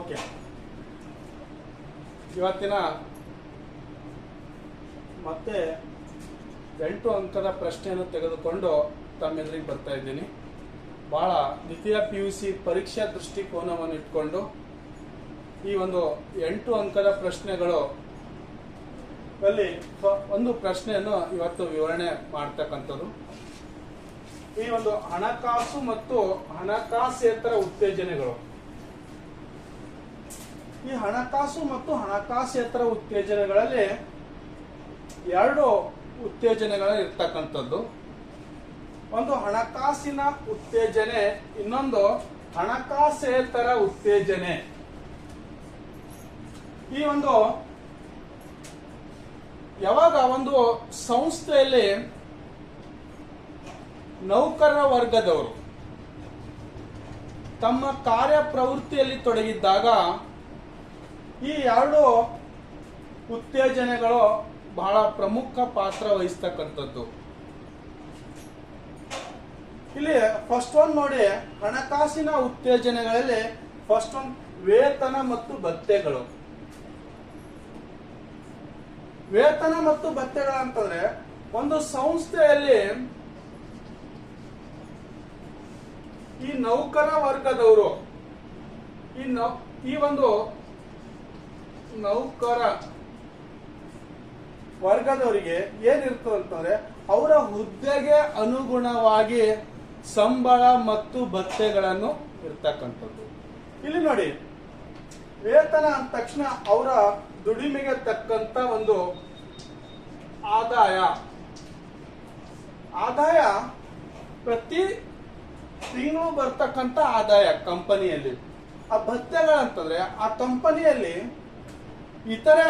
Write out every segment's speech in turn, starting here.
Okay. ಇವತ್ತಿನ ಮತ್ತೆ ಎಂಟು ಅಂಕದ ಪ್ರಶ್ನೆಯನ್ನು ತೆಗೆದುಕೊಂಡು ತಮ್ಮ ಎದುರಿಗೆ ಬರ್ತಾ ಇದ್ದೀನಿ. ಬಹಳ ದ್ವಿತೀಯ ಪಿ ಯು ಸಿ ಪರೀಕ್ಷಾ ದೃಷ್ಟಿಕೋನವನ್ನು ಇಟ್ಕೊಂಡು ಈ ಒಂದು ಎಂಟು ಅಂಕದ ಪ್ರಶ್ನೆಗಳು ಅಲ್ಲಿ ಒಂದು ಪ್ರಶ್ನೆಯನ್ನು ಇವತ್ತು ವಿವರಣೆ ಮಾಡ್ತಕ್ಕಂಥದ್ದು. ಈ ಒಂದು ಹಣಕಾಸು ಮತ್ತು ಹಣಕಾಸೇತರ ಉತ್ತೇಜನೆಗಳು. ಈ ಹಣಕಾಸು ಮತ್ತು ಹಣಕಾಸೇತರ ಉತ್ತೇಜನಗಳಲ್ಲಿ ಎರಡು ಉತ್ತೇಜನಗಳ ಇರ್ತಕ್ಕಂಥದ್ದು. ಒಂದು ಹಣಕಾಸಿನ ಉತ್ತೇಜನೆ, ಇನ್ನೊಂದು ಹಣಕಾಸೇತರ ಉತ್ತೇಜನೆ. ಈ ಒಂದು ಯಾವಾಗ ಒಂದು ಸಂಸ್ಥೆಯಲ್ಲಿ ನೌಕರರ ವರ್ಗದವರು ತಮ್ಮ ಕಾರ್ಯ ಪ್ರವೃತ್ತಿಯಲ್ಲಿ ತೊಡಗಿದ್ದಾಗ ಈ ಎರಡು ಉತ್ತೇಜನೆಗಳು ಬಹಳ ಪ್ರಮುಖ ಪಾತ್ರ ವಹಿಸ್ತಕ್ಕಂಥದ್ದು. ಇಲ್ಲಿ ಫಸ್ಟ್ ಒನ್ ನೋಡಿ, ಹಣಕಾಸಿನ ಉತ್ತೇಜನೆಗಳಲ್ಲಿ ಫಸ್ಟ್ ಒನ್ ವೇತನ ಮತ್ತು ಭತ್ತೆಗಳು ವೇತನ ಮತ್ತು ಭತ್ಯೆಗಳು ಅಂತಂದ್ರೆ, ಒಂದು ಸಂಸ್ಥೆಯಲ್ಲಿ ಈ ನೌಕರ ವರ್ಗದವರು ಈ ಈ ಒಂದು ನೌಕರ. ವರ್ಗದವರಿಗೆ ಏನಿರ್ತದೆ ಅಂತಂದ್ರೆ ಅವರ ಹುದ್ದೆಗೆ ಅನುಗುಣವಾಗಿ ಸಂಬಳ ಮತ್ತು ಭತ್ಯೆಗಳನ್ನು ಇರ್ತಕ್ಕಂಥದ್ದು. ಇಲ್ಲಿ ನೋಡಿ, ವೇತನ ಅಂದ ತಕ್ಷಣ ಅವರ ದುಡಿಮೆಗೆ ತಕ್ಕಂತ ಒಂದು ಆದಾಯ. ಆದಾಯ ಪ್ರತಿ ತಿಂಗಳು ಬರ್ತಕ್ಕಂತ ಆದಾಯ ಕಂಪನಿಯಲ್ಲಿ. ಆ ಭತ್ಯೆಗಳಂತಂದ್ರೆ ಆ ಕಂಪನಿಯಲ್ಲಿ ಇತರೆ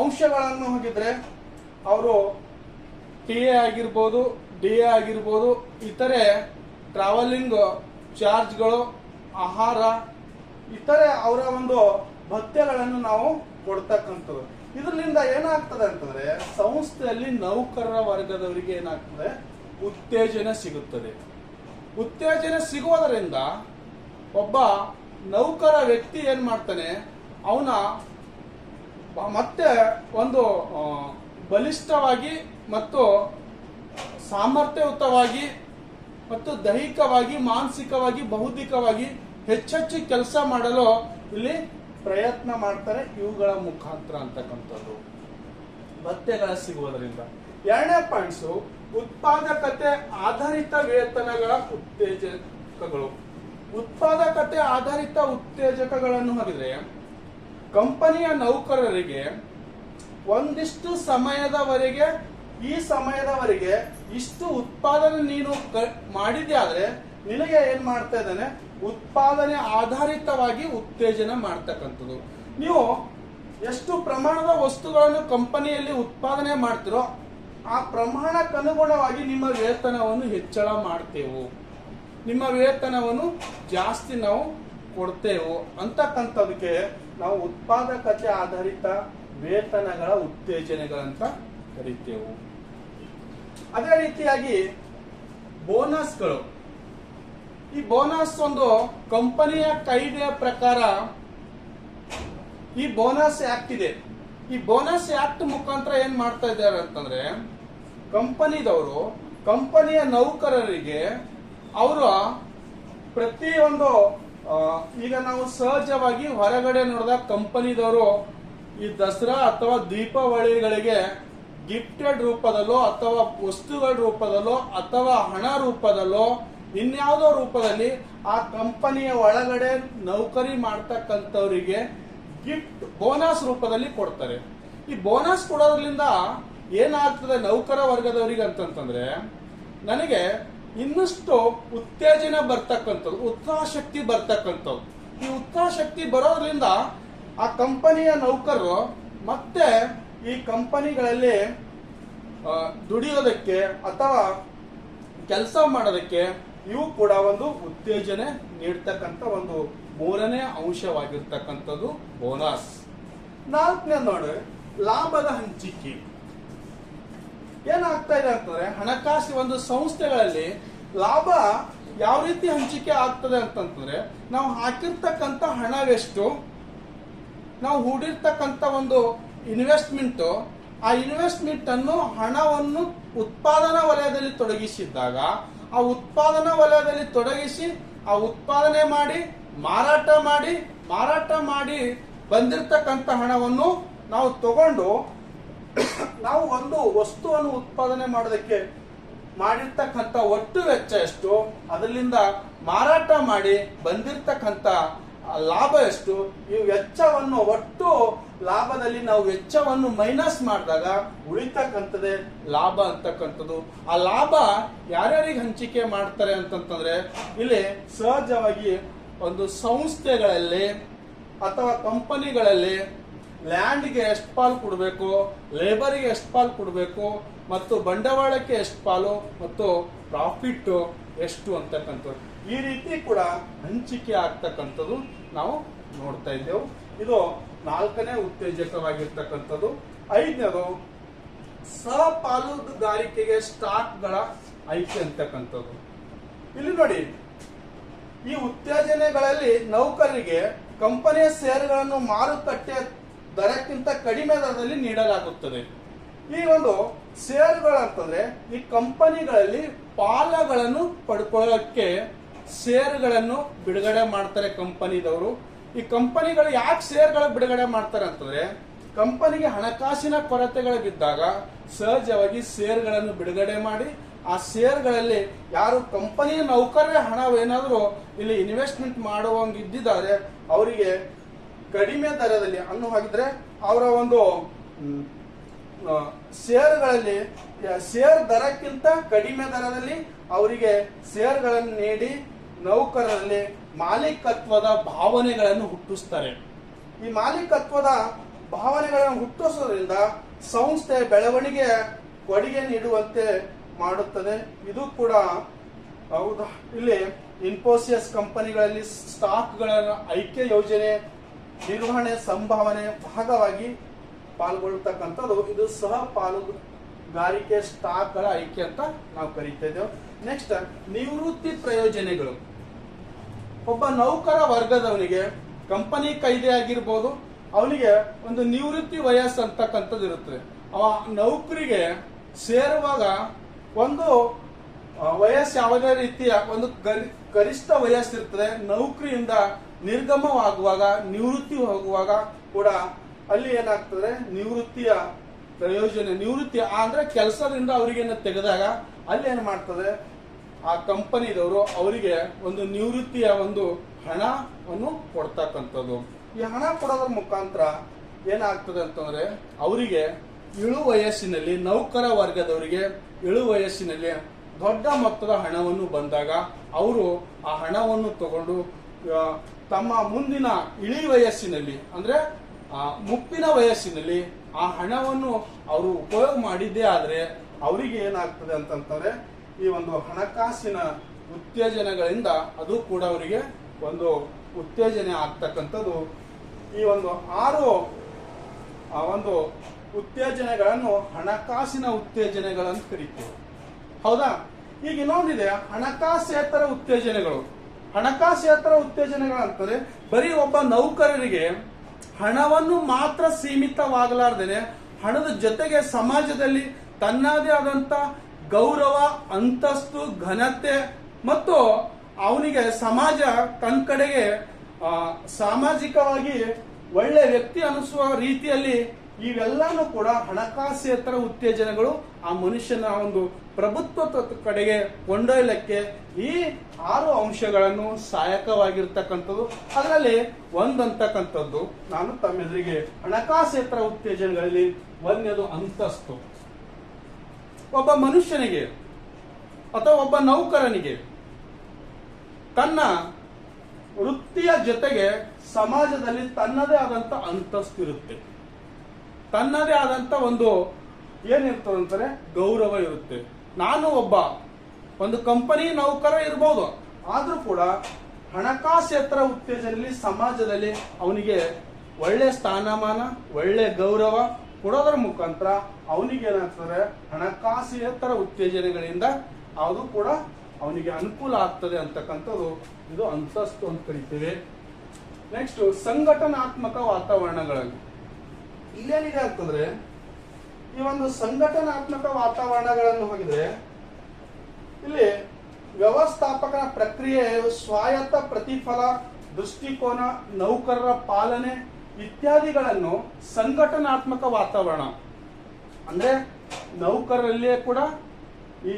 ಅಂಶಗಳನ್ನು ಹೋಗಿದ್ರೆ ಅವರು ಟಿ ಎ ಆಗಿರ್ಬೋದು, ಡಿ ಎ ಆಗಿರ್ಬೋದು, ಇತರೆ ಟ್ರಾವೆಲಿಂಗ್ ಚಾರ್ಜ್ಗಳು ಆಹಾರ, ಇತರೆ ಅವರ ಒಂದು ಭತ್ಯೆಗಳನ್ನು ನಾವು ಕೊಡ್ತಕ್ಕಂಥದ್ದು. ಇದರಿಂದ ಏನಾಗ್ತದೆ ಅಂತಂದ್ರೆ ಸಂಸ್ಥೆಯಲ್ಲಿ ನೌಕರರ ವರ್ಗದವರಿಗೆ ಏನಾಗ್ತದೆ? ಉತ್ತೇಜನ ಸಿಗುತ್ತದೆ. ಉತ್ತೇಜನ ಸಿಗೋದರಿಂದ ಒಬ್ಬ ನೌಕರ ವ್ಯಕ್ತಿ ಏನ್ ಮಾಡ್ತಾನೆ? ಅವನ ಮತ್ತೆ ಒಂದು ಬಲಿಷ್ಠವಾಗಿ ಮತ್ತು ಸಾಮರ್ಥ್ಯಯುತವಾಗಿ ಮತ್ತು ದೈಹಿಕವಾಗಿ ಮಾನಸಿಕವಾಗಿ ಬೌದ್ಧಿಕವಾಗಿ ಹೆಚ್ಚೆಚ್ಚು ಕೆಲಸ ಮಾಡಲು ಇಲ್ಲಿ ಪ್ರಯತ್ನ ಮಾಡ್ತಾರೆ ಇವುಗಳ ಮುಖಾಂತರ ಅಂತಕ್ಕಂಥದ್ದು. ಭತ್ಯೆಗಳ ಸಿಗುವುದರಿಂದ. ಎರಡನೇ ಪಾಯಿಂಟ್ಸು ಉತ್ಪಾದಕತೆ ಆಧಾರಿತ ವೇತನಗಳ ಉತ್ತೇಜಕಗಳು. ಉತ್ಪಾದಕತೆ ಆಧಾರಿತ ಉತ್ತೇಜಕಗಳನ್ನು ಹಾಕಿದ್ರೆ ಕಂಪನಿಯ ನೌಕರರಿಗೆ ಒಂದಿಷ್ಟು ಸಮಯದವರೆಗೆ, ಈ ಸಮಯದವರೆಗೆ ಇಷ್ಟು ಉತ್ಪಾದನೆ ನೀನು ಮಾಡಿದ್ದೆ ಆದ್ರೆ ನಿನಗೆ ಏನ್ ಮಾಡ್ತಾ ಇದ್ದಾನೆ? ಉತ್ಪಾದನೆ ಆಧಾರಿತವಾಗಿ ಉತ್ತೇಜನ ಮಾಡ್ತಕ್ಕಂಥದ್ದು. ನೀವು ಎಷ್ಟು ಪ್ರಮಾಣದ ವಸ್ತುಗಳನ್ನು ಕಂಪನಿಯಲ್ಲಿ ಉತ್ಪಾದನೆ ಮಾಡ್ತಿರೋ, ಆ ಪ್ರಮಾಣಕ್ಕನುಗುಣವಾಗಿ ನಿಮ್ಮ ವೇತನವನ್ನು ಹೆಚ್ಚಳ ಮಾಡ್ತೇವೆ. ನಿಮ್ಮ ವೇತನವನ್ನು ಜಾಸ್ತಿ ನಾವು ಕೊಡ್ತೇವು ಅಂತಕ್ಕಂಥದಕ್ಕೆ ನಾವು ಉತ್ಪಾದಕತೆ ಆಧಾರಿತ ವೇತನಗಳ ಉತ್ತೇಜನೆಗಳಂತ ಕರಿತೇವು. ಅದೇ ರೀತಿಯಾಗಿ ಬೋನಸ್ಗಳು. ಈ ಬೋನಸ್ ಒಂದು ಕಂಪನಿಯ ಕಾಯ್ದೆಯ ಪ್ರಕಾರ ಈ ಬೋನಸ್ ಆಕ್ಟ್ ಇದೆ. ಈ ಬೋನಸ್ ಆಕ್ಟ್ ಮುಖಾಂತರ ಏನ್ ಮಾಡ್ತಾ ಇದ್ದಾರೆ ಅಂತಂದ್ರೆ ಕಂಪನಿದವರು, ಕಂಪನಿಯ ನೌಕರರಿಗೆ ಅವರ ಪ್ರತಿಯೊಂದು ಈಗ ನಾವು ಸಹಜವಾಗಿ ಹೊರಗಡೆ ನೋಡಿದ ಕಂಪನಿದವರು ಈ ದಸರಾ ಅಥವಾ ದೀಪಾವಳಿಗಳಿಗೆ ಗಿಫ್ಟೆಡ್ ರೂಪದಲ್ಲೋ ಅಥವಾ ವಸ್ತುಗಳ ರೂಪದಲ್ಲೋ ಅಥವಾ ಹಣ ರೂಪದಲ್ಲೋ ಇನ್ಯಾವುದೋ ರೂಪದಲ್ಲಿ ಆ ಕಂಪನಿಯ ಒಳಗಡೆ ನೌಕರಿ ಮಾಡ್ತಕ್ಕಂಥವರಿಗೆ ಗಿಫ್ಟ್ ಬೋನಸ್ ರೂಪದಲ್ಲಿ ಕೊಡ್ತಾರೆ. ಈ ಬೋನಸ್ ಕೊಡೋದ್ರಿಂದ ಏನಾಗ್ತದೆ ನೌಕರ ವರ್ಗದವರಿಗೆ ಅಂತಂತಂದ್ರೆ ನನಗೆ ಇನ್ನಷ್ಟು ಉತ್ತೇಜನ ಬರ್ತಕ್ಕಂಥದ್ದು ಉತ್ಸಾಹ ಶಕ್ತಿ ಬರ್ತಕ್ಕಂಥದ್ದು. ಈ ಉತ್ಸಾಹ ಶಕ್ತಿ ಬರೋದ್ರಿಂದ ಆ ಕಂಪನಿಯ ನೌಕರರು ಮತ್ತೆ ಈ ಕಂಪನಿಗಳಲ್ಲಿ ದುಡಿಯೋದಕ್ಕೆ ಅಥವಾ ಕೆಲಸ ಮಾಡೋದಕ್ಕೆ ಇವು ಕೂಡ ಒಂದು ಉತ್ತೇಜನೆ ನೀಡ್ತಕ್ಕಂಥ ಒಂದು ಮೂರನೇ ಅಂಶವಾಗಿರ್ತಕ್ಕಂಥದ್ದು ಬೋನಸ್ ನಾಲ್ಕನೇ ನೋಡಿ, ಲಾಭದ ಹಂಚಿಕೆ. ಏನಾಗ್ತಾ ಇದೆ ಅಂತಂದ್ರೆ, ಹಣಕಾಸು ಒಂದು ಸಂಸ್ಥೆಗಳಲ್ಲಿ ಲಾಭ ಯಾವ ರೀತಿ ಹಂಚಿಕೆ ಆಗ್ತದೆ ಅಂತಂದ್ರೆ, ನಾವು ಹಾಕಿರ್ತಕ್ಕಂಥ ಹಣವೆಷ್ಟು, ನಾವು ಹೂಡಿರ್ತಕ್ಕಂಥ ಒಂದು ಇನ್ವೆಸ್ಟ್ಮೆಂಟ್ ಆ ಇನ್ವೆಸ್ಟ್ಮೆಂಟ್ ಅನ್ನು ಹಣವನ್ನು ಉತ್ಪಾದನಾ ವಲಯದಲ್ಲಿ ತೊಡಗಿಸಿದ್ದಾಗ, ಆ ಉತ್ಪಾದನಾ ವಲಯದಲ್ಲಿ ತೊಡಗಿಸಿ, ಆ ಉತ್ಪಾದನೆ ಮಾಡಿ, ಮಾರಾಟ ಮಾಡಿ ಮಾರಾಟ ಮಾಡಿ ಬಂದಿರತಕ್ಕಂಥ ಹಣವನ್ನು ನಾವು ತಗೊಂಡು ನಾವು ಒಂದು ವಸ್ತುವನ್ನು ಉತ್ಪಾದನೆ ಮಾಡೋದಕ್ಕೆ ಮಾಡಿರ್ತಕ್ಕಂಥ ಒಟ್ಟು ವೆಚ್ಚ ಎಷ್ಟು? ಅದರಿಂದ ಮಾರಾಟ ಮಾಡಿ ಬಂದಿರ್ತಕ್ಕಂಥ ಲಾಭ ಎಷ್ಟು? ಈ ವೆಚ್ಚವನ್ನು ಒಟ್ಟು ಲಾಭದಲ್ಲಿ ನಾವು ವೆಚ್ಚವನ್ನು ಮೈನಸ್ ಮಾಡಿದಾಗ ಉಳಿತಕ್ಕಂಥದ್ದೇ ಲಾಭ ಅಂತಕ್ಕಂಥದ್ದು. ಆ ಲಾಭ ಯಾರ್ಯಾರಿಗೆ ಹಂಚಿಕೆ ಮಾಡ್ತಾರೆ ಅಂತಂತಂದ್ರೆ, ಇಲ್ಲಿ ಸಹಜವಾಗಿ ಒಂದು ಸಂಸ್ಥೆಗಳಲ್ಲಿ ಅಥವಾ ಕಂಪನಿಗಳಲ್ಲಿ ಲ್ಯಾಂಡ್ಗೆ ಎಷ್ಟು ಪಾಲು ಕೊಡಬೇಕು, ಲೇಬರ್ಗೆ ಎಷ್ಟು ಪಾಲು ಕೊಡಬೇಕು, ಮತ್ತು ಬಂಡವಾಳಕ್ಕೆ ಎಷ್ಟು ಪಾಲು, ಮತ್ತು ಪ್ರಾಫಿಟ್ ಎಷ್ಟು ಅಂತಕ್ಕಂಥದ್ದು. ಈ ರೀತಿ ಕೂಡ ಹಂಚಿಕೆ ಆಗ್ತಕ್ಕಂಥದ್ದು ನಾವು ನೋಡ್ತಾ ಇದ್ದೆವು. ಇದು ನಾಲ್ಕನೇ ಉತ್ತೇಜಕವಾಗಿರ್ತಕ್ಕಂಥದ್ದು. ಐದನೇದು, ಸಹಪಾಲುದಾರಿಕೆಗೆ ಸ್ಟಾಕ್ಗಳ ಆಯ್ಕೆ ಅಂತಕ್ಕಂಥದ್ದು. ಇಲ್ಲಿ ನೋಡಿ, ಈ ಉತ್ತೇಜನೆಗಳಲ್ಲಿ ನೌಕರರಿಗೆ ಕಂಪನಿಯ ಷೇರುಗಳನ್ನು ಮಾರುಕಟ್ಟೆ ದರಕ್ಕಿಂತ ಕಡಿಮೆ ದರದಲ್ಲಿ ನೀಡಲಾಗುತ್ತದೆ. ಈ ಒಂದು ಶೇರುಗಳಂತಂದ್ರೆ ಈ ಕಂಪನಿಗಳಲ್ಲಿ ಪಾಲಗಳನ್ನು ಪಡ್ಕೊಳ್ಳೋಕ್ಕೆ ಶೇರ್ಗಳನ್ನು ಬಿಡುಗಡೆ ಮಾಡ್ತಾರೆ ಕಂಪನಿದವರು ಈ ಕಂಪನಿಗಳು ಯಾಕೆ ಶೇರ್ಗಳು ಬಿಡುಗಡೆ ಮಾಡ್ತಾರೆ ಅಂತಂದ್ರೆ ಕಂಪನಿಗೆ ಹಣಕಾಸಿನ ಕೊರತೆಗಳು ಬಿದ್ದಾಗ ಸಹಜವಾಗಿ ಶೇರ್ಗಳನ್ನು ಬಿಡುಗಡೆ ಮಾಡಿ, ಆ ಶೇರ್ಗಳಲ್ಲಿ ಯಾರು ಕಂಪನಿಯ ನೌಕರರ ಹಣವೇನಾದರೂ ಇಲ್ಲಿ ಇನ್ವೆಸ್ಟ್ಮೆಂಟ್ ಮಾಡುವಂಗೆ ಇದ್ದಿದ್ದಾರೆ ಅವರಿಗೆ ಕಡಿಮೆ ದರದಲ್ಲಿ ಅನ್ನು ಹಾಕಿದ್ರೆ ಅವರ ಒಂದು ಶೇರ್ಗಳಲ್ಲಿ ಷೇರ್ ದರಕ್ಕಿಂತ ಕಡಿಮೆ ದರದಲ್ಲಿ ಅವರಿಗೆ ಶೇರ್ಗಳನ್ನು ನೀಡಿ ನೌಕರರಲ್ಲಿ ಮಾಲೀಕತ್ವದ ಭಾವನೆಗಳನ್ನು ಹುಟ್ಟಿಸ್ತಾರೆ. ಈ ಮಾಲೀಕತ್ವದ ಭಾವನೆಗಳನ್ನು ಹುಟ್ಟಿಸೋದ್ರಿಂದ ಸಂಸ್ಥೆ ಬೆಳವಣಿಗೆ ಕೊಡುಗೆ ನೀಡುವಂತೆ ಮಾಡುತ್ತದೆ. ಇದು ಕೂಡ, ಹೌದಾ? ಇಲ್ಲಿ ಇನ್ಫೋಸಿಯಸ್ ಕಂಪನಿಗಳಲ್ಲಿ ಸ್ಟಾಕ್ಗಳನ್ನು ಐಕ್ಯ ಯೋಜನೆ ನಿರ್ವಹಣೆ ಸಂಭಾವನೆ ಭಾಗವಾಗಿ ಪಾಲ್ಗೊಳ್ತಕ್ಕಂಥದ್ದು. ಇದು ಸಹ ಪಾಲುಗಾರಿಕೆ ಸ್ಟಾಕ್ಗಳ ಆಯ್ಕೆ ಅಂತ ನಾವು ಕರೀತಾ ಇದ್ದೇವೆ. ನೆಕ್ಸ್ಟ್ ನಿವೃತ್ತಿ ಪ್ರಯೋಜನೆಗಳು. ಒಬ್ಬ ನೌಕರ ವರ್ಗದವನಿಗೆ ಕಂಪನಿ ಕೈದೆ ಆಗಿರ್ಬೋದು, ಅವನಿಗೆ ಒಂದು ನಿವೃತ್ತಿ ವಯಸ್ಸು ಅಂತಕ್ಕಂಥದ್ದು ಇರುತ್ತದೆ. ಅವ ನೌಕರಿಗೆ ಸೇರುವಾಗ ಒಂದು ವಯಸ್ಸು ಯಾವುದೇ ರೀತಿಯ ಒಂದು ಗರಿ- ಗರಿಷ್ಠ ವಯಸ್ಸಿರ್ತದೆ ನೌಕರಿಯಿಂದ ನಿರ್ಗಮವಾಗುವಾಗ, ನಿವೃತ್ತಿ ಹೋಗುವಾಗ ಕೂಡ ಅಲ್ಲಿ ಏನಾಗ್ತದೆ? ನಿವೃತ್ತಿಯ ಪ್ರಯೋಜನ. ನಿವೃತ್ತಿ ಅಂದ್ರೆ ಕೆಲಸದಿಂದ ಅವರಿಗೆ ತೆಗೆದಾಗ ಅಲ್ಲಿ ಏನು ಮಾಡ್ತದೆ? ಆ ಕಂಪನಿದವರು ಅವರಿಗೆ ಒಂದು ನಿವೃತ್ತಿಯ ಒಂದು ಹಣವನ್ನು ಕೊಡ್ತಕ್ಕಂಥದ್ದು. ಈ ಹಣ ಕೊಡೋದ್ರ ಮುಖಾಂತರ ಏನಾಗ್ತದೆ ಅಂತಂದ್ರೆ, ಅವರಿಗೆ ಇಳು ವಯಸ್ಸಿನಲ್ಲಿ, ನೌಕರ ವರ್ಗದವರಿಗೆ ಇಳು ವಯಸ್ಸಿನಲ್ಲಿ ದೊಡ್ಡ ಮೊತ್ತದ ಹಣವನ್ನು ಬಂದಾಗ, ಅವರು ಆ ಹಣವನ್ನು ತಗೊಂಡು ತಮ್ಮ ಮುಂದಿನ ಇಳಿ ವಯಸ್ಸಿನಲ್ಲಿ ಅಂದ್ರೆ ಆ, ಮುಪ್ಪಿನ ವಯಸ್ಸಿನಲ್ಲಿ ಆ ಹಣವನ್ನು ಅವರು ಉಪಯೋಗ ಮಾಡಿದ್ದೇ ಆದ್ರೆ ಅವರಿಗೆ ಏನಾಗ್ತದೆ ಅಂತಂತಾರೆ ಈ ಒಂದು ಹಣಕಾಸಿನ ಉತ್ತೇಜನಗಳಿಂದ ಅದು ಕೂಡ ಅವರಿಗೆ ಒಂದು ಉತ್ತೇಜನೆ ಆಗ್ತಕ್ಕಂಥದ್ದು. ಈ ಒಂದು ಆರು ಆ ಒಂದು ಉತ್ತೇಜನೆಗಳನ್ನು ಹಣಕಾಸಿನ ಉತ್ತೇಜನೆಗಳಂತ ಕರಿತೀವಿ. ಹೌದಾ? ಈಗ ಇನ್ನೊಂದಿದೆ ಹಣಕಾಸೇತರ ಉತ್ತೇಜನೆಗಳು. ಹಣಕಾಸೇತರ ಉತ್ತೇಜನಗಳಾಗ್ತದೆ, ಬರೀ ಒಬ್ಬ ನೌಕರರಿಗೆ ಹಣವನ್ನು ಮಾತ್ರ ಸೀಮಿತವಾಗಲಾರ್ದೇನೆ ಹಣದ ಜೊತೆಗೆ ಸಮಾಜದಲ್ಲಿ ತನ್ನದೇ ಆದಂತ ಗೌರವ, ಅಂತಸ್ತು, ಘನತೆ ಮತ್ತು ಅವನಿಗೆ ಸಮಾಜ ತನ್ನ ಕಡೆಗೆ ಸಾಮಾಜಿಕವಾಗಿ ಒಳ್ಳೆ ವ್ಯಕ್ತಿ ಅನಿಸುವ ರೀತಿಯಲ್ಲಿ ಇವೆಲ್ಲಾನು ಕೂಡ ಹಣಕಾಸೇತರ ಉತ್ತೇಜನಗಳು ಆ ಮನುಷ್ಯನ ಒಂದು ಪ್ರಭುತ್ವ ಕಡೆಗೆ ಕೊಂಡೊಯ್ಯಲಿಕ್ಕೆ ಈ ಆರು ಅಂಶಗಳನ್ನು ಸಹಾಯಕವಾಗಿರ್ತಕ್ಕಂಥದ್ದು. ಅದರಲ್ಲಿ ಒಂದಂತಕ್ಕಂಥದ್ದು, ನಾನು ತಮ್ಮೆದುರಿಗೆ ಹಣಕಾಸೇತರ ಉತ್ತೇಜನಗಳಲ್ಲಿ ಒಂದನೇದು ಅಂತಸ್ತು. ಒಬ್ಬ ಮನುಷ್ಯನಿಗೆ ಅಥವಾ ಒಬ್ಬ ನೌಕರನಿಗೆ ತನ್ನ ವೃತ್ತಿಯ ಜೊತೆಗೆ ಸಮಾಜದಲ್ಲಿ ತನ್ನದೇ ಆದಂತ ಅಂತಸ್ತು ಇರುತ್ತೆ. ತನ್ನದೇ ಆದಂತ ಒಂದು ಏನಿರ್ತದೆ ಅಂತಾರೆ ಗೌರವ ಇರುತ್ತೆ. ನಾನು ಒಬ್ಬ, ಒಂದು ಕಂಪನಿ ನೌಕರ ಇರ್ಬೋದು. ಆದ್ರೂ ಕೂಡ ಹಣಕಾಸೇತರ ಉತ್ತೇಜನದಲ್ಲಿ ಸಮಾಜದಲ್ಲಿ ಅವನಿಗೆ ಒಳ್ಳೆ ಸ್ಥಾನಮಾನ, ಒಳ್ಳೆ ಗೌರವ ಕೊಡೋದ್ರ ಮುಖಾಂತರ ಅವನಿಗೆ ಏನಾಗ್ತದೆ? ಹಣಕಾಸೇತರ ಉತ್ತೇಜನಗಳಿಂದ ಅದು ಕೂಡ ಅವನಿಗೆ ಅನುಕೂಲ ಆಗ್ತದೆ ಅಂತಕ್ಕಂಥದ್ದು ಇದು ಅಂತಸ್ತು ಅಂತ ಕರಿತೇವೆ. ನೆಕ್ಸ್ಟ್ ಸಂಘಟನಾತ್ಮಕ ವಾತಾವರಣಗಳಲ್ಲಿ. ಇಲ್ಲೇನಿದೆ ಅಂತಂದ್ರೆ, ಈ ಒಂದು ಸಂಘಟನಾತ್ಮಕ ವಾತಾವರಣಗಳನ್ನು ಹೋಗಿದ್ರೆ, ಇಲ್ಲಿ ವ್ಯವಸ್ಥಾಪಕನ ಪ್ರಕ್ರಿಯೆಯು ಸ್ವಾಯತ್ತ ಪ್ರತಿಫಲ, ದೃಷ್ಟಿಕೋನ, ನೌಕರರ ಪಾಲನೆ ಇತ್ಯಾದಿಗಳನ್ನು ಸಂಘಟನಾತ್ಮಕ ವಾತಾವರಣ. ಅಂದ್ರೆ ನೌಕರರಲ್ಲಿಯೇ ಕೂಡ ಈ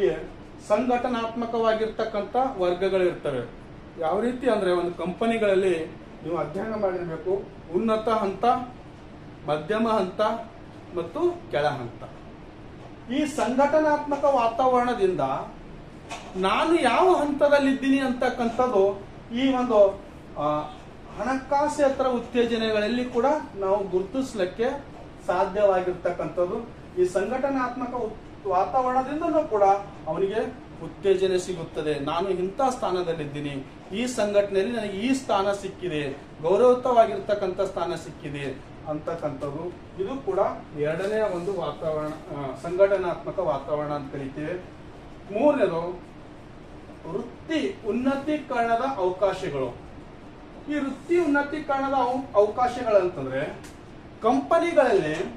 ಸಂಘಟನಾತ್ಮಕವಾಗಿರ್ತಕ್ಕಂಥ ವರ್ಗಗಳಿರ್ತವೆ. ಯಾವ ರೀತಿ ಅಂದ್ರೆ ಒಂದು ಕಂಪನಿಗಳಲ್ಲಿ ನೀವು ಅಧ್ಯಯನ ಮಾಡಿರಬೇಕು, ಉನ್ನತ ಹಂತ ಮಧ್ಯಮ ಹಂತ ಮತ್ತು ಕೆಳ ಹಂತ. ಈ ಸಂಘಟನಾತ್ಮಕ ವಾತಾವರಣದಿಂದ ನಾನು ಯಾವ ಹಂತದಲ್ಲಿದ್ದೀನಿ ಅಂತಕ್ಕಂಥದ್ದು ಈ ಒಂದು ಹಣಕಾಸೇತರ ಉತ್ತೇಜನೆಗಳಲ್ಲಿ ಕೂಡ ನಾವು ಗುರುತಿಸ್ಲಿಕ್ಕೆ ಸಾಧ್ಯವಾಗಿರ್ತಕ್ಕಂಥದ್ದು. ಈ ಸಂಘಟನಾತ್ಮಕ ವಾತಾವರಣದಿಂದಲೂ ಕೂಡ ಅವನಿಗೆ ಉತ್ತೇಜನೆ ಸಿಗುತ್ತದೆ. ನಾನು ಇಂಥ ಸ್ಥಾನದಲ್ಲಿದ್ದೀನಿ. ಈ ಸಂಘಟನೆಯಲ್ಲಿ ನನಗೆ ಈ ಸ್ಥಾನ ಸಿಕ್ಕಿದೆ. ಗೌರವಯುತವಾಗಿರ್ತಕ್ಕಂಥ ಸ್ಥಾನ ಸಿಕ್ಕಿದೆ. ಅಂತಕ್ಕಂಥದ್ದು. ಇದು ಕೂಡ ಎರಡನೇ ಒಂದು ವಾತಾವರಣ ಸಂಘಟನಾತ್ಮಕ ವಾತಾವರಣ ಅಂತ ಕರಿತೀವಿ. ಮೂರನೇದು, ವೃತ್ತಿ ಉನ್ನತೀಕರಣದ ಅವಕಾಶಗಳು. ಈ ವೃತ್ತಿ ಉನ್ನತೀಕರಣದ ಅವ- ಅವಕಾಶಗಳಂತಂದ್ರೆ, ಕಂಪನಿಗಳಲ್ಲಿ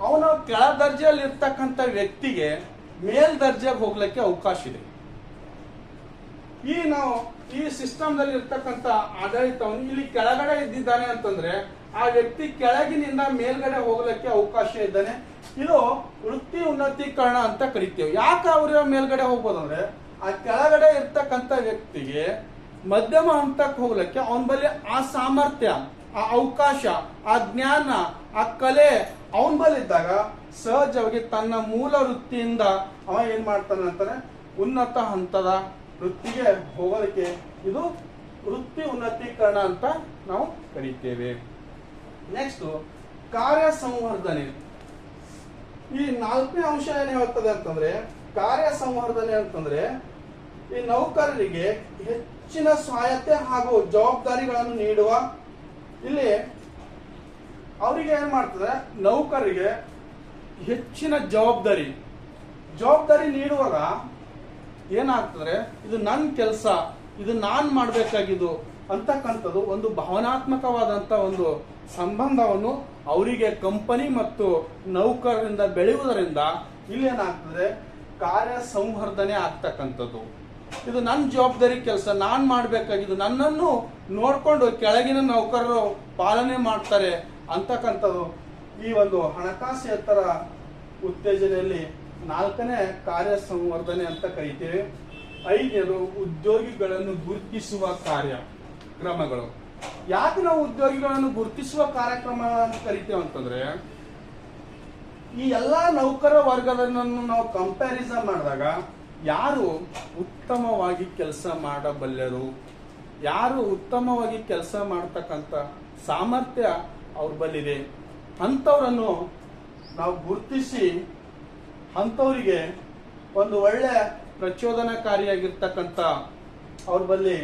ಅವನ ಕೆಳ ದರ್ಜೆಯಲ್ಲಿ ಇರ್ತಕ್ಕಂಥ ವ್ಯಕ್ತಿಗೆ ಮೇಲ್ ದರ್ಜೆಗೆ ಹೋಗ್ಲಿಕ್ಕೆ ಅವಕಾಶ ಇದೆ. ಈ ನಾವು, ಈ ಸಿಸ್ಟಮ್ದಲ್ಲಿ ಇರ್ತಕ್ಕಂಥ ಆಡಳಿತವನ್ನು ಇಲ್ಲಿ ಕೆಳಗಡೆ ಇದ್ದಿದ್ದಾನೆ ಅಂತಂದ್ರೆ ಆ ವ್ಯಕ್ತಿ ಕೆಳಗಿನಿಂದ ಮೇಲ್ಗಡೆ ಹೋಗ್ಲಿಕ್ಕೆ ಅವಕಾಶ ಇದ್ದಾನೆ. ಇದು ವೃತ್ತಿ ಉನ್ನತೀಕರಣ ಅಂತ ಕರಿತೀವಿ. ಯಾಕೆ ಅವ್ರ ಮೇಲ್ಗಡೆ ಹೋಗ್ಬೋದು ಅಂದ್ರೆ, ಆ ಕೆಳಗಡೆ ಇರ್ತಕ್ಕಂಥ ವ್ಯಕ್ತಿಗೆ ಮಧ್ಯಮ ಹಂತಕ್ಕೆ ಹೋಗ್ಲಿಕ್ಕೆ ಅವನ ಬಳಿ ಆ ಸಾಮರ್ಥ್ಯ, ಆ ಅವಕಾಶ, ಆ ಜ್ಞಾನ, ಆ ಕಲೆ ಅವನ ಬಳಿ ಇದ್ದಾಗ ಸಹಜವಾಗಿ ತನ್ನ ಮೂಲ ವೃತ್ತಿಯಿಂದ ಅವ ಏನ್ ಮಾಡ್ತಾನೆ ಅಂತಾನೆ, ಉನ್ನತ ಹಂತದ ವೃತ್ತಿಗೆ ಹೋಗೋದಕ್ಕೆ ಇದು ವೃತ್ತಿ ಉನ್ನತೀಕರಣ ಅಂತ ನಾವು ಕರೀತೇವೆ. ನೆಕ್ಸ್ಟ್ ಕಾರ್ಯ ಸಂವರ್ಧನೆ ಈ ನಾಲ್ಕನೇ ಅಂಶ ಏನ್ ಹೇಳ್ತದೆ ಅಂತಂದ್ರೆ ಕಾರ್ಯ ಸಂವರ್ಧನೆ ಅಂತಂದ್ರೆ ಈ ನೌಕರರಿಗೆ ಹೆಚ್ಚಿನ ಸ್ವಾಯತ್ತೆ ಹಾಗೂ ಜವಾಬ್ದಾರಿಗಳನ್ನು ನೀಡುವ, ಇಲ್ಲಿ ಅವರಿಗೆ ಏನ್ ಮಾಡ್ತದೆ, ನೌಕರರಿಗೆ ಹೆಚ್ಚಿನ ಜವಾಬ್ದಾರಿ. ಜವಾಬ್ದಾರಿ ನೀಡುವಾಗ ಏನಾಗ್ತದೆ, ಇದು ನನ್ನ ಕೆಲಸ, ಇದು ನಾನ್ ಮಾಡಬೇಕಾಗಿದ್ದು ಅಂತಕ್ಕಂಥದ್ದು ಒಂದು ಭಾವನಾತ್ಮಕವಾದಂತ ಒಂದು ಸಂಬಂಧವನ್ನು ಅವರಿಗೆ ಕಂಪನಿ ಮತ್ತು ನೌಕರರಿಂದ ಬೆಳೆಯುವುದರಿಂದ ಇಲ್ಲಿ ಏನಾಗ್ತದೆ ಕಾರ್ಯ ಸಂವರ್ಧನೆ ಆಗ್ತಕ್ಕಂಥದ್ದು. ಇದು ನನ್ನ ಜವಾಬ್ದಾರಿ ಕೆಲಸ, ನಾನು ಮಾಡಬೇಕಾಗಿದ್ದು, ನನ್ನನ್ನು ನೋಡಿಕೊಂಡು ಕೆಳಗಿನ ನೌಕರರು ಪಾಲನೆ ಮಾಡ್ತಾರೆ ಅಂತಕ್ಕಂಥದ್ದು ಈ ಒಂದು ಹಣಕಾಸೇತರ ಉತ್ತೇಜನೆಯಲ್ಲಿ ನಾಲ್ಕನೇ ಕಾರ್ಯ ಸಂವರ್ಧನೆ ಅಂತ ಕರಿತೀವಿ. ಐದನೇದು ಉದ್ಯೋಗಿಗಳನ್ನು ಗುರುತಿಸುವ ಕಾರ್ಯ, ಕ್ರಮಗಳು. ಯಾಕೆ ನಾವು ಉದ್ಯೋಗಿಗಳನ್ನು ಗುರುತಿಸುವ ಕಾರ್ಯಕ್ರಮ ಅಂತ ಕರಿತೇವೆ ಅಂತಂದ್ರೆ, ಈ ಎಲ್ಲಾ ನೌಕರ ವರ್ಗದನ್ನು ನಾವು ಕಂಪ್ಯಾರಿಸನ್ ಮಾಡಿದಾಗ, ಯಾರು ಉತ್ತಮವಾಗಿ ಕೆಲಸ ಮಾಡಬಲ್ಲರು, ಯಾರು ಉತ್ತಮವಾಗಿ ಕೆಲಸ ಮಾಡತಕ್ಕಂತ ಸಾಮರ್ಥ್ಯ ಅವ್ರ ಬಲ್ಲಿದೆ, ಅಂಥವ್ರನ್ನು ನಾವು ಗುರುತಿಸಿ ಅಂಥವರಿಗೆ ಒಂದು ಒಳ್ಳೆ ಪ್ರಚೋದನಕಾರಿಯಾಗಿರ್ತಕ್ಕಂಥ ಅವ್ರ ಬಲ್ಲಿ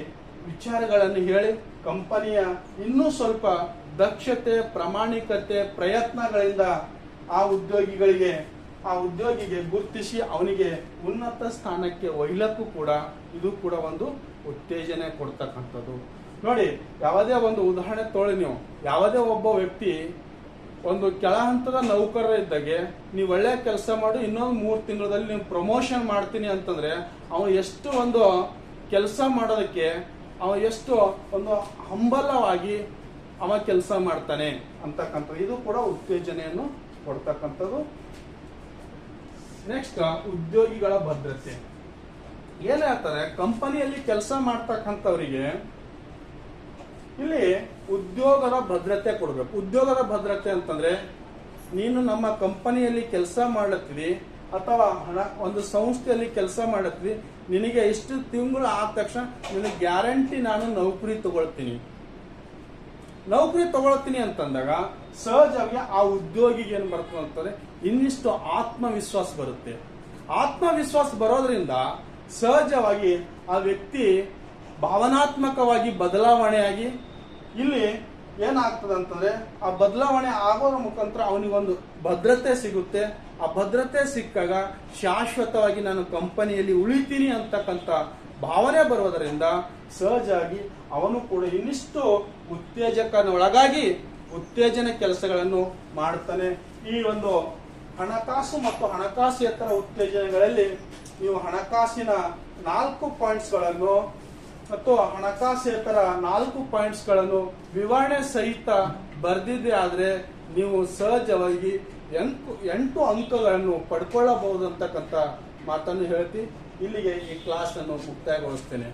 ವಿಚಾರಗಳನ್ನು ಹೇಳಿ ಕಂಪನಿಯ ಇನ್ನೂ ಸ್ವಲ್ಪ ದಕ್ಷತೆ, ಪ್ರಾಮಾಣಿಕತೆ, ಪ್ರಯತ್ನಗಳಿಂದ ಆ ಉದ್ಯೋಗಿಗಳಿಗೆ, ಆ ಉದ್ಯೋಗಿಗೆ ಗುರುತಿಸಿ ಅವನಿಗೆ ಉನ್ನತ ಸ್ಥಾನಕ್ಕೆ ಒಯ್ಲಕ್ಕೂ ಕೂಡ ಇದು ಕೂಡ ಒಂದು ಉತ್ತೇಜನೆ ಕೊಡ್ತಕ್ಕಂಥದ್ದು. ನೋಡಿ, ಯಾವುದೇ ಒಂದು ಉದಾಹರಣೆ ತೊಗೊಳ್ಳಿ ನೀವು. ಯಾವುದೇ ಒಬ್ಬ ವ್ಯಕ್ತಿ ಒಂದು ಕೆಳ ಹಂತದ ನೌಕರ ಇದ್ದಾಗೆ, ನೀವು ಒಳ್ಳೆ ಕೆಲಸ ಮಾಡಿ, ಇನ್ನೊಂದು ಮೂರು ತಿಂಗಳಲ್ಲಿ ನೀವು ಪ್ರಮೋಷನ್ ಮಾಡ್ತೀನಿ ಅಂತಂದ್ರೆ, ಅವನು ಎಷ್ಟು ಒಂದು ಕೆಲಸ ಮಾಡೋದಕ್ಕೆ ಅವ ಎಷ್ಟು ಒಂದು ಹಂಬಲವಾಗಿ ಅವ ಕೆಲಸ ಮಾಡ್ತಾನೆ ಅಂತಕ್ಕಂಥ ಇದು ಕೂಡ ಉತ್ತೇಜನೆಯನ್ನು ಕೊಡ್ತಕ್ಕಂಥದ್ದು. ನೆಕ್ಸ್ಟ್ ಉದ್ಯೋಗಿಗಳ ಭದ್ರತೆ. ಏನ್ ಕಂಪನಿಯಲ್ಲಿ ಕೆಲಸ ಮಾಡ್ತಕ್ಕಂಥವರಿಗೆ ಇಲ್ಲಿ ಉದ್ಯೋಗದ ಭದ್ರತೆ ಕೊಡಬೇಕು. ಉದ್ಯೋಗದ ಭದ್ರತೆ ಅಂತಂದ್ರೆ, ನೀನು ನಮ್ಮ ಕಂಪನಿಯಲ್ಲಿ ಕೆಲಸ ಮಾಡ್ಲತ್ತಿದಿ ಅಥವಾ ಹಣ, ಒಂದು ಸಂಸ್ಥೆಯಲ್ಲಿ ಕೆಲಸ ಮಾಡತ್ವಿ ನಿನಗೆ ಇಷ್ಟು ತಿಂಗಳು ಆದ ತಕ್ಷಣ ನಿನಗೆ ಗ್ಯಾರಂಟಿ ನಾನು ನೌಕರಿ ತಗೊಳ್ತೀನಿ. ನೌಕರಿ ತಗೊಳ್ತೀನಿ ಅಂತಂದಾಗ ಸಹಜವಾಗಿ ಆ ಉದ್ಯೋಗಿಗೆ ಏನ್ ಬರ್ತದೆ ಅಂತಂದ್ರೆ ಇನ್ನಿಷ್ಟು ಆತ್ಮವಿಶ್ವಾಸ ಬರುತ್ತೆ. ಆತ್ಮವಿಶ್ವಾಸ ಬರೋದ್ರಿಂದ ಸಹಜವಾಗಿ ಆ ವ್ಯಕ್ತಿ ಭಾವನಾತ್ಮಕವಾಗಿ ಬದಲಾವಣೆಯಾಗಿ ಇಲ್ಲಿ ಏನಾಗ್ತದೆ ಅಂತಂದ್ರೆ ಆ ಬದಲಾವಣೆ ಆಗೋದ್ರ ಮುಖಾಂತರ ಅವನಿಗೊಂದು ಭದ್ರತೆ ಸಿಗುತ್ತೆ ಆ ಭದ್ರತೆ ಸಿಕ್ಕಾಗ ಶಾಶ್ವತವಾಗಿ ನಾನು ಕಂಪನಿಯಲ್ಲಿ ಉಳಿತೀನಿ ಅಂತಕ್ಕಂಥ ಭಾವನೆ ಬರುವುದರಿಂದ ಸಹಜವಾಗಿ ಅವನು ಕೂಡ ಇನ್ನಿಷ್ಟು ಉತ್ತೇಜಕನೊಳಗಾಗಿ ಉತ್ತೇಜನ ಕೆಲಸಗಳನ್ನು ಮಾಡ್ತಾನೆ. ಈ ಒಂದು ಹಣಕಾಸು ಮತ್ತು ಹಣಕಾಸೇತರ ಉತ್ತೇಜನಗಳಲ್ಲಿ ನೀವು ಹಣಕಾಸಿನ ನಾಲ್ಕು ಪಾಯಿಂಟ್ಸ್ಗಳನ್ನು ಮತ್ತು ಹಣಕಾಸೇತರ ನಾಲ್ಕು ಪಾಯಿಂಟ್ಸ್ಗಳನ್ನು ವಿವರಣೆ ಸಹಿತ ಬರೆದಿದ್ದೆ ಆದರೆ ನೀವು ಸಹಜವಾಗಿ ಎಂಟು ಎಂಟು ಅಂಕಗಳನ್ನು ಪಡ್ಕೊಳ್ಳಬಹುದು ಅಂತಕ್ಕಂಥ ಮಾತನ್ನು ಹೇಳ್ತಿ ಇಲ್ಲಿಗೆ ಈ ಕ್ಲಾಸ್ ಅನ್ನು ಮುಕ್ತಾಯಗೊಳಿಸ್ತೇನೆ.